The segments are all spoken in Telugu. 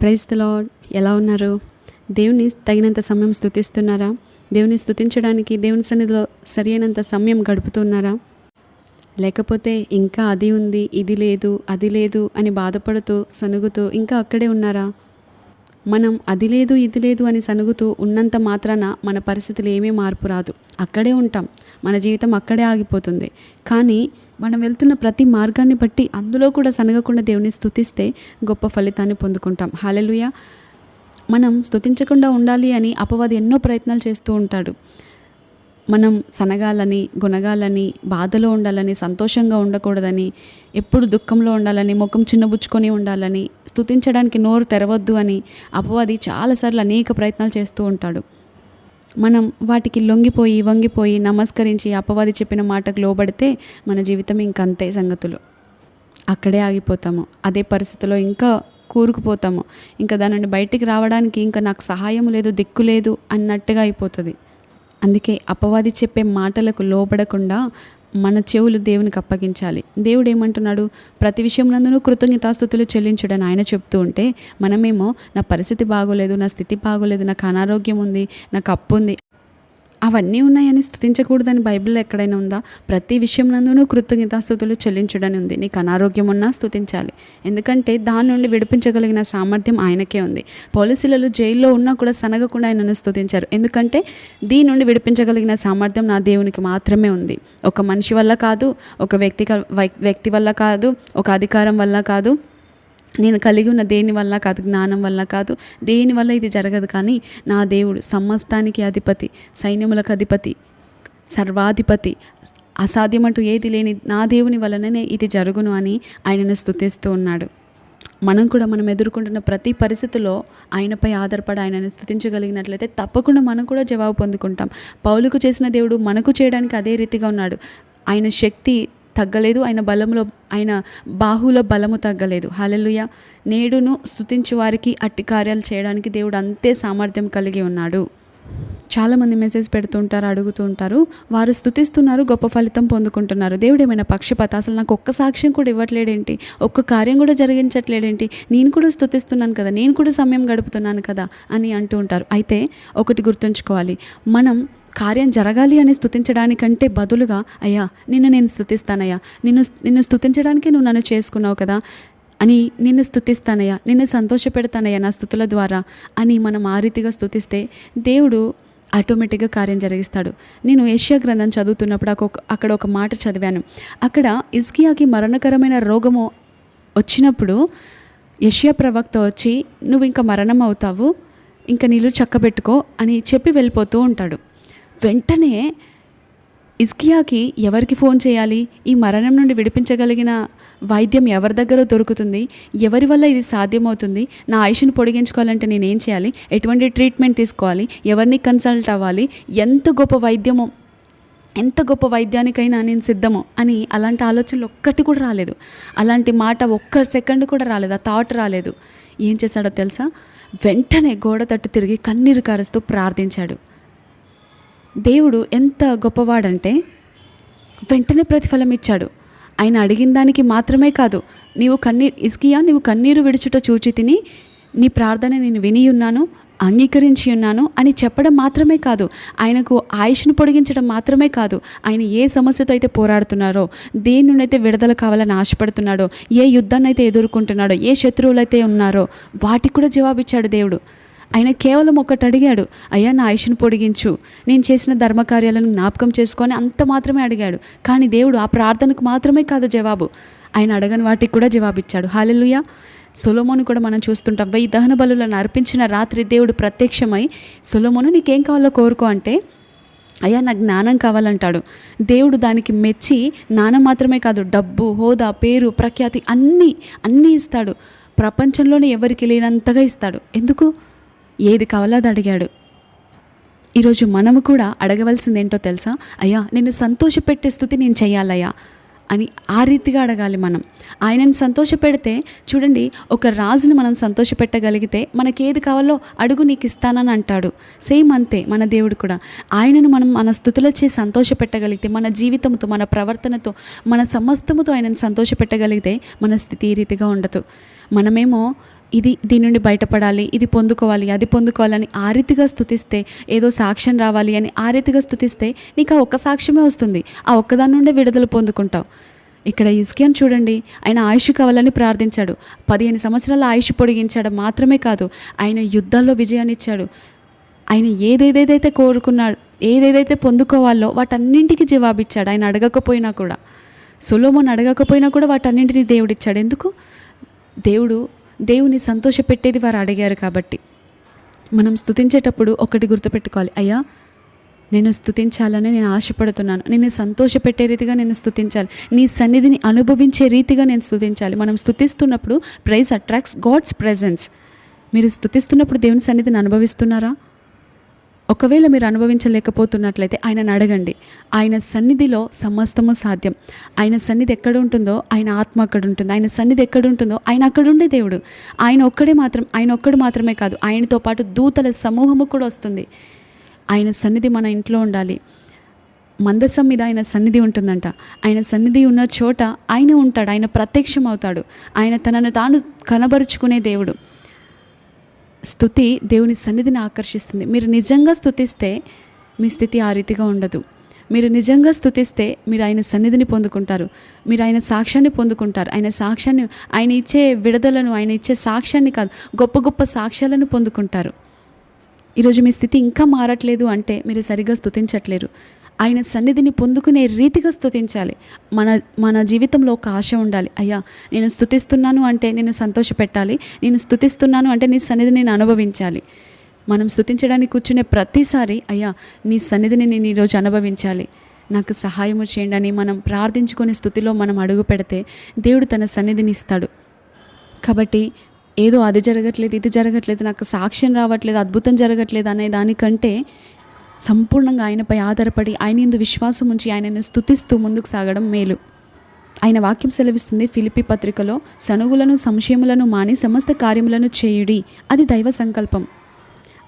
ప్రైజ్ ఎలా ఉన్నారు? దేవుని తగినంత సమయం స్థుతిస్తున్నారా దేవుని స్థుతించడానికి దేవుని సన్నిధిలో సరి అయినంత సమయం గడుపుతున్నారా? లేకపోతే ఇంకా అది ఉంది ఇది లేదు అది లేదు అని బాధపడుతూ సనుగుతూ ఇంకా అక్కడే ఉన్నారా? మనం అది లేదు ఇది లేదు అని సనుగుతూ ఉన్నంత మాత్రాన మన పరిస్థితులు ఏమీ మార్పు రాదు. అక్కడే ఉంటాం. మన జీవితం అక్కడే ఆగిపోతుంది. కానీ మనం వెళ్తున్న ప్రతి మార్గాన్ని బట్టి అందులో కూడా సనగకుండా దేవుని స్థుతిస్తే గొప్ప ఫలితాన్ని పొందుకుంటాం. హాలెలుయ మనం స్థుతించకుండా ఉండాలి అని అపవాది ఎన్నో ప్రయత్నాలు చేస్తూ ఉంటాడు. మనం సనగాలని గుణగాలని బాధలో ఉండాలని సంతోషంగా ఉండకూడదని ఎప్పుడు దుఃఖంలో ఉండాలని ముఖం చిన్నబుచ్చుకొని ఉండాలని స్థుతించడానికి నోరు తెరవద్దు అని అపవాది చాలాసార్లు అనేక ప్రయత్నాలు చేస్తూ ఉంటాడు. మనం వాటికి లొంగిపోయి వంగిపోయి నమస్కరించి అపవాది చెప్పిన మాటకు లోబడితే మన జీవితం ఇంకంతే సంగతులు. అక్కడే ఆగిపోతాము. అదే పరిస్థితిలో ఇంకా కూరుకుపోతాము. ఇంకా దాని నుండి బయటికి రావడానికి ఇంకా నాకు సహాయం లేదు దిక్కు లేదు అన్నట్టుగా అయిపోతుంది. అందుకే అపవాది చెప్పే మాటలకు లోబడకుండా మన చెవులు దేవునికి అప్పగించాలి. దేవుడు ఏమంటున్నాడు? ప్రతి విషయంలోనూ కృతజ్ఞతాస్థుతులు చెల్లించడని ఆయన చెప్తూ ఉంటే మనమేమో నా పరిస్థితి బాగోలేదు నా స్థితి బాగోలేదు నాకు అనారోగ్యం ఉంది నాకు అప్పు ఉంది అవన్నీ ఉన్నాయని స్థుతించకూడదని బైబిల్లో ఎక్కడైనా ఉందా? ప్రతి విషయంలోనూ కృతజ్ఞతాస్థుతులు చెల్లించడని ఉంది నీకు అనారోగ్యం ఉన్నా స్థుతించాలి ఎందుకంటే దాని నుండి విడిపించగలిగిన సామర్థ్యం ఆయనకే ఉంది. పోలీసులలో జైల్లో ఉన్నా కూడా సనగకుండా ఆయనను స్థుతించారు ఎందుకంటే దీని నుండి విడిపించగలిగిన సామర్థ్యం నా దేవునికి మాత్రమే ఉంది. ఒక మనిషి వల్ల కాదు ఒక వ్యక్తి వ్యక్తి వల్ల కాదు ఒక అధికారం వల్ల కాదు నేను కలిగి ఉన్న దేని వల్ల కాదు జ్ఞానం వల్ల కాదు దేని వల్ల ఇది జరగదు కానీ నా దేవుడు సమస్తానికి అధిపతి సైన్యములకు అధిపతి సర్వాధిపతి. అసాధ్యమంటూ ఏది లేని నా దేవుని వలననే ఇది జరుగును అని ఆయనను స్థుతిస్తూ ఉన్నాడు. మనం కూడా మనం ఎదుర్కొంటున్న ప్రతి పరిస్థితిలో ఆయనపై ఆధారపడి ఆయనను స్థుతించగలిగినట్లయితే తప్పకుండా మనం కూడా జవాబు పొందుకుంటాం. పౌలుకు చేసిన దేవుడు మనకు చేయడానికి అదే రీతిగా ఉన్నాడు. ఆయన శక్తి తగ్గలేదు. ఆయన బలంలో ఆయన బాహుల బలము తగ్గలేదు. హలలుయ నేడును స్థుతించు వారికి అట్టి కార్యాలు చేయడానికి దేవుడు అంతే సామర్థ్యం కలిగి ఉన్నాడు. చాలామంది మెసేజ్ పెడుతుంటారు అడుగుతూ ఉంటారు వారు స్థుతిస్తున్నారు గొప్ప ఫలితం పొందుకుంటున్నారు. దేవుడు ఏమైనా పక్షపాత? అసలు నాకు ఒక్క సాక్ష్యం కూడా ఇవ్వట్లేడేంటి? ఒక్క కార్యం కూడా జరిగించట్లేడేంటి? నేను కూడా స్థుతిస్తున్నాను కదా నేను కూడా సమయం గడుపుతున్నాను కదా అని అంటూ ఉంటారు. అయితే ఒకటి గుర్తుంచుకోవాలి. మనం కార్యం జరగాలి అని స్థుతించడానికంటే బదులుగా అయ్యా నిన్ను నేను స్థుతిస్తానయ్యా నిన్ను నిన్ను స్థుతించడానికే నువ్వు నన్ను చేసుకున్నావు కదా అని నిన్ను స్థుతిస్తానయ్యా నిన్ను సంతోషపెడతానయ్యా నా స్థుతుల ద్వారా అని మనం ఆ రీతిగా స్థుతిస్తే దేవుడు ఆటోమేటిక్గా కార్యం జరిగిస్తాడు. నేను ఏషియా గ్రంథం చదువుతున్నప్పుడు అక్కడ అక్కడ ఒక మాట చదివాను. అక్కడ ఇస్కియాకి మరణకరమైన రోగము వచ్చినప్పుడు యషియా ప్రవక్త వచ్చి నువ్వు ఇంకా మరణం అవుతావు ఇంకా నీళ్ళు చక్కబెట్టుకో అని చెప్పి వెళ్ళిపోతూ ఉంటాడు. వెంటనే ఇస్కియాకి ఎవరికి ఫోన్ చేయాలి? ఈ మరణం నుండి విడిపించగలిగిన వైద్యం ఎవరి దగ్గర దొరుకుతుంది? ఎవరి వల్ల ఇది సాధ్యమవుతుంది? నా ఆయుష్ను పొడిగించుకోవాలంటే నేను ఏం చేయాలి? ఎటువంటి ట్రీట్మెంట్ తీసుకోవాలి? ఎవరిని కన్సల్ట్ అవ్వాలి? ఎంత గొప్ప వైద్యమో ఎంత గొప్ప వైద్యానికైనా నేను సిద్ధము అని అలాంటి ఆలోచనలు ఒక్కటి కూడా రాలేదు. అలాంటి మాట ఒక్క సెకండ్ కూడా రాలేదు. ఆ థాట్ రాలేదు. ఏం చేశాడో తెలుసా? వెంటనే గోడ తట్టు తిరిగి కన్నీరు కారుస్తూ ప్రార్థించాడు. దేవుడు ఎంత గొప్పవాడంటే వెంటనే ప్రతిఫలం ఇచ్చాడు. ఆయన అడిగిన దానికి మాత్రమే కాదు నీవు కన్నీరు ఇస్కియా నీవు కన్నీరు విడుచుట చూచి తిని నీ ప్రార్థన నేను విని ఉన్నాను అంగీకరించి ఉన్నాను అని చెప్పడం మాత్రమే కాదు ఆయనకు ఆయుష్ను పొడిగించడం మాత్రమే కాదు ఆయన ఏ సమస్యతో అయితే పోరాడుతున్నారో దేని నుండి అయితే విడుదల కావాలని ఆశపడుతున్నాడో ఏ యుద్ధాన్ని అయితే ఎదుర్కొంటున్నాడో ఏ శత్రువులు అయితే ఉన్నారో వాటికి కూడా జవాబిచ్చాడు దేవుడు. ఆయన కేవలం ఒకటి అడిగాడు అయ్యా నా ఆయుష్ను పొడిగించు. నేను చేసిన ధర్మకార్యాలను జ్ఞాపకం చేసుకొని అంత మాత్రమే అడిగాడు. కానీ దేవుడు ఆ ప్రార్థనకు మాత్రమే కాదు జవాబు. ఆయన అడగని వాటికి కూడా జవాబిచ్చాడు. హాలెలుయ. సొలోమోను కూడా మనం చూస్తుంటాం. వెయ్యి దహన బలులను అర్పించిన రాత్రి దేవుడు ప్రత్యక్షమై సొలోమోను నీకేం కావాలో కోరుకో అంటే అయ్యా నాకు జ్ఞానం కావాలంటాడు. దేవుడు దానికి మెచ్చి జ్ఞానం మాత్రమే కాదు డబ్బు హోదా పేరు ప్రఖ్యాతి అన్నీ అన్నీ ఇస్తాడు. ప్రపంచంలోనే ఎవరికి లేనంతగా ఇస్తాడు. ఎందుకు? ఏది కావాలో అది అడిగాడు. ఈరోజు మనము కూడా అడగవలసింది ఏంటో తెలుసా? అయ్యా నిన్ను సంతోషపెట్టే స్థుతి నేను చేయాలయ్యా అని ఆ రీతిగా అడగాలి మనం. ఆయనను సంతోషపెడితే చూడండి ఒక రాజుని మనం సంతోషపెట్టగలిగితే మనకి ఏది కావాలో అడుగు నీకు ఇస్తానని అంటాడు. సేమ్ అంతే మన దేవుడు కూడా. ఆయనను మనం మన స్థుతులచే సంతోషపెట్టగలిగితే మన జీవితంతో మన ప్రవర్తనతో మన సమస్తముతో ఆయనను సంతోషపెట్టగలిగితే మన స్థితి ఈ రీతిగా ఉండదు. మనమేమో ఇది దీని నుండి బయటపడాలి ఇది పొందుకోవాలి అది పొందుకోవాలని ఆ రీతిగా స్థుతిస్తే ఏదో సాక్ష్యం రావాలి అని ఆ రీతిగా స్థుతిస్తే నీకు ఆ ఒక్క సాక్ష్యమే వస్తుంది. ఆ ఒక్కదాని నుండే విడుదల పొందుకుంటావు. ఇక్కడ ఇస్కియన్ చూడండి ఆయన ఆయుష్ కావాలని ప్రార్థించాడు. పదిహేను సంవత్సరాల ఆయుష్ పొడిగించాడు మాత్రమే కాదు ఆయన యుద్ధాల్లో విజయాన్ని ఇచ్చాడు. ఆయన ఏదేదేదైతే కోరుకున్నాడు ఏదేదైతే పొందుకోవాలో వాటన్నింటికి జవాబిచ్చాడు. ఆయన అడగకపోయినా కూడా సొలోమోన్ అడగకపోయినా కూడా వాటన్నింటినీ దేవుడిచ్చాడు. ఎందుకు? దేవుడు దేవుని సంతోషపెట్టేది వారు అడిగారు కాబట్టి. మనం స్థుతించేటప్పుడు ఒకటి గుర్తుపెట్టుకోవాలి. అయ్యా నేను స్థుతించాలని నేను ఆశపడుతున్నాను. నేను సంతోషపెట్టే రీతిగా నేను స్థుతించాలి నీ సన్నిధిని అనుభవించే రీతిగా నేను స్థుతించాలి మనం స్థుతిస్తున్నప్పుడు ప్రైజ్ అట్రాక్ట్స్ గాడ్స్ ప్రెజెన్స్. మీరు స్థుతిస్తున్నప్పుడు దేవుని సన్నిధిని అనుభవిస్తున్నారా? ఒకవేళ మీరు అనుభవించలేకపోతున్నట్లయితే ఆయనను అడగండి. ఆయన సన్నిధిలో సమస్తము సాధ్యం. ఆయన సన్నిధి ఎక్కడ ఉంటుందో ఆయన ఆత్మ అక్కడ ఉంటుంది. ఆయన సన్నిధి ఎక్కడ ఉంటుందో ఆయన అక్కడ ఉండే దేవుడు. ఆయన ఒక్కడే మాత్రం ఆయన ఒక్కడు మాత్రమే కాదు ఆయనతో పాటు దూతల సమూహము కూడా వస్తుంది. ఆయన సన్నిధి మన ఇంట్లో ఉండాలి. మందసం మీద ఆయన సన్నిధి ఉంటుందంట. ఆయన సన్నిధి ఉన్న చోట ఆయన ఉంటాడు. ఆయన ప్రత్యక్షం అవుతాడు ఆయన తనను తాను కనబరుచుకునే దేవుడు. స్థుతి దేవుని సన్నిధిని ఆకర్షిస్తుంది. మీరు నిజంగా స్థుతిస్తే మీ స్థితి ఆ రీతిగా ఉండదు. మీరు నిజంగా స్థుతిస్తే మీరు ఆయన సన్నిధిని పొందుకుంటారు. మీరు ఆయన సాక్ష్యాన్ని పొందుకుంటారు. ఆయన సాక్ష్యాన్ని ఆయన ఇచ్చే విడుదలను ఆయన ఇచ్చే సాక్ష్యాన్ని కాదు గొప్ప గొప్ప సాక్ష్యాలను పొందుకుంటారు. ఈరోజు మీ స్థితి ఇంకా మారట్లేదు అంటే మీరు సరిగ్గా స్థుతించట్లేరు. ఆయన సన్నిధిని పొందుకునే రీతిగా స్థుతించాలి మన మన జీవితంలో ఒక ఆశ ఉండాలి. అయ్యా నేను స్థుతిస్తున్నాను అంటే నేను సంతోషపెట్టాలి. నేను స్థుతిస్తున్నాను అంటే నీ సన్నిధిని నేను అనుభవించాలి. మనం స్థుతించడానికి కూర్చునే ప్రతిసారి అయ్యా నీ సన్నిధిని నేను ఈరోజు అనుభవించాలి. నాకు సహాయము చేయండి అని మనం ప్రార్థించుకునే స్థుతిలో మనం అడుగు పెడితే దేవుడు తన సన్నిధిని ఇస్తాడు. కాబట్టి ఏదో అది జరగట్లేదు ఇది జరగట్లేదు నాకు సాక్ష్యం రావట్లేదు అద్భుతం జరగట్లేదు అనే దానికంటే సంపూర్ణంగా ఆయనపై ఆధారపడి ఆయన ఇందు విశ్వాసం ఉంచి ఆయనను స్థుతిస్తూ ముందుకు సాగడం మేలు. ఆయన వాక్యం సెలవిస్తుంది ఫిలిపి పత్రికలో సనుగులను సంశయములను మాని సమస్త కార్యములను చేయుడి. అది దైవ సంకల్పం.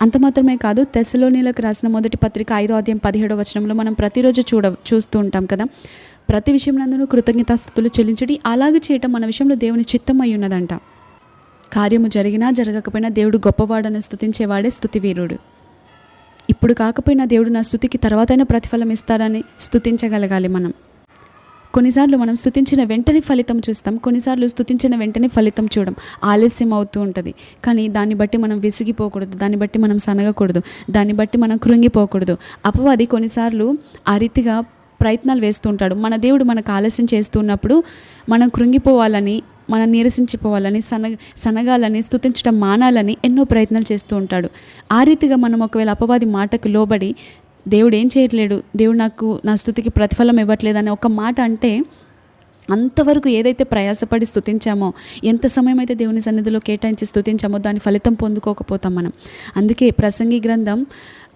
అంత మాత్రమే కాదు తెసలోనీలకు రాసిన మొదటి పత్రిక ఐదో అధ్యాయం పదిహేడో వచనంలో మనం ప్రతిరోజు చూడ చూస్తూ ఉంటాం కదా. ప్రతి విషయంలో కృతజ్ఞతాస్థుతులు చెల్లించడి. అలాగే చేయటం మన విషయంలో దేవుని చిత్తం అయి ఉన్నదంట. కార్యము జరిగినా జరగకపోయినా దేవుడు గొప్పవాడని స్తుతించేవాడే స్థుతివీరుడు ఇప్పుడు కాకపోయినా దేవుడు నా స్థుతికి తర్వాతైనా ప్రతిఫలం ఇస్తాడని స్థుతించగలగాలి మనం. కొన్నిసార్లు మనం స్తుతించిన వెంటనే ఫలితం చూస్తాం. కొన్నిసార్లు స్తుతించిన వెంటనే ఫలితం చూడం. ఆలస్యం అవుతూ ఉంటుంది. కానీ దాన్ని బట్టి మనం విసిగిపోకూడదు. దాన్ని బట్టి మనం సనగకూడదు. దాన్ని బట్టి మనం కృంగిపోకూడదు. అపవాది కొన్నిసార్లు ఆ రీతిగా ప్రయత్నాలు వేస్తుంటాడు మన దేవుడు మనకు ఆలస్యం చేస్తున్నప్పుడు మనం కృంగిపోవాలని మనం నీరసించిపోవాలని సన సనగాలని స్థుతించడం మానాలని ఎన్నో ప్రయత్నాలు చేస్తూ ఉంటాడు. ఆ రీతిగా మనం ఒకవేళ అపవాది మాటకు లోబడి దేవుడు ఏం చేయట్లేడు దేవుడు నాకు నా స్థుతికి ప్రతిఫలం ఇవ్వట్లేదు అనే ఒక మాట అంటే అంతవరకు ఏదైతే ప్రయాసపడి స్థుతించామో ఎంత సమయం అయితే దేవుని సన్నిధిలో కేటాయించి స్థుతించామో దాని ఫలితం పొందుకోకపోతాం మనం. అందుకే ప్రసంగి గ్రంథం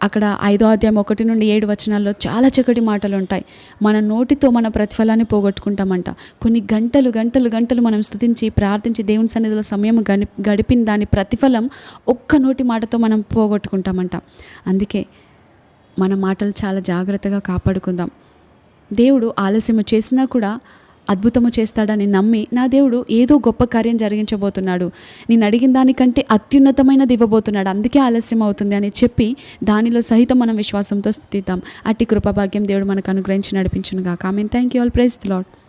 అక్కడ ఐదో అధ్యాయం ఒకటి నుండి ఏడు వచనాల్లో చాలా చక్కటి మాటలు ఉంటాయి. మన నోటితో మన ప్రతిఫలాన్ని పోగొట్టుకుంటామంట. కొన్ని గంటలు గంటలు గంటలు మనం స్థుతించి ప్రార్థించి దేవుని సన్నిధిలో సమయం గడి గడిపిన దాని ప్రతిఫలం ఒక్క నోటి మాటతో మనం పోగొట్టుకుంటామంట. అందుకే మన మాటలు చాలా జాగ్రత్తగా కాపాడుకుందాం. దేవుడు ఆలస్యము చేసినా కూడా అద్భుతము చేస్తాడని నమ్మి నా దేవుడు ఏదో గొప్ప కార్యం జరిగించబోతున్నాడు. నేను అడిగిన దానికంటే అత్యున్నతమైనది ఇవ్వబోతున్నాడు. అందుకే ఆలస్యం అవుతుంది అని చెప్పి దానిలో సహితం మనం విశ్వాసంతో స్థుతిద్దాం. అట్టి కృపభాగ్యం దేవుడు మనకు అనుగ్రహించి నడిపించునుగా comment thank you all praise lord